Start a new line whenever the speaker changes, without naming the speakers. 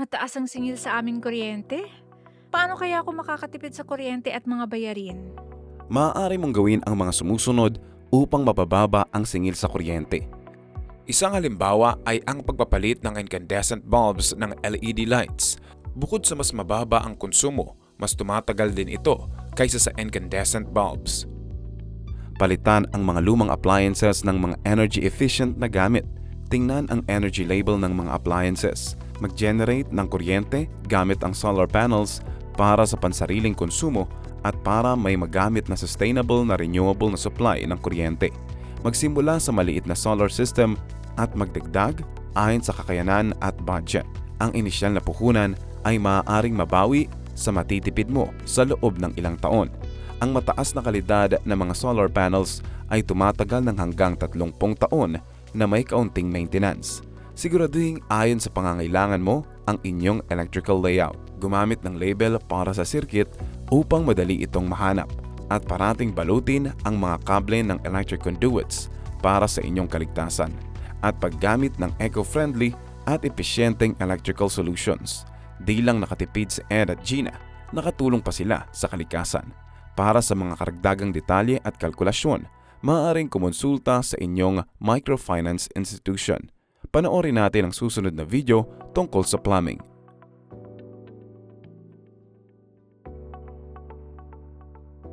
Mataas ang singil sa aming kuryente? Paano kaya ako makakatipid sa kuryente at mga bayarin?
Maaari mong gawin ang mga sumusunod upang mapababa ang singil sa kuryente.
Isang halimbawa ay ang pagpapalit ng incandescent bulbs ng LED lights. Bukod sa mas mababa ang konsumo, mas tumatagal din ito kaysa sa incandescent bulbs.
Palitan ang mga lumang appliances ng mga energy efficient na gamit. Tingnan ang energy label ng mga appliances. Mag-generate ng kuryente gamit ang solar panels para sa pansariling konsumo at para may magamit na sustainable na renewable na supply ng kuryente. Magsimula sa maliit na solar system at magdagdag ayon sa kakayanan at budget. Ang inisyal na puhunan ay maaaring mabawi sa matitipid mo sa loob ng ilang taon. Ang mataas na kalidad ng mga solar panels ay tumatagal ng hanggang 30 taon na may kaunting maintenance. Siguraduhin ayon sa pangangailangan mo ang inyong electrical layout. Gumamit ng label para sa circuit upang madali itong mahanap at parating balutin ang mga kable ng electric conduits para sa inyong kaligtasan at paggamit ng eco-friendly at epesyenteng electrical solutions. Di lang nakatipid si Ed at Gina, nakatulong pa sila sa kalikasan. Para sa mga karagdagang detalye at kalkulasyon, maaaring kumonsulta sa inyong microfinance institution. Panoorin natin ang susunod na video tungkol sa plumbing.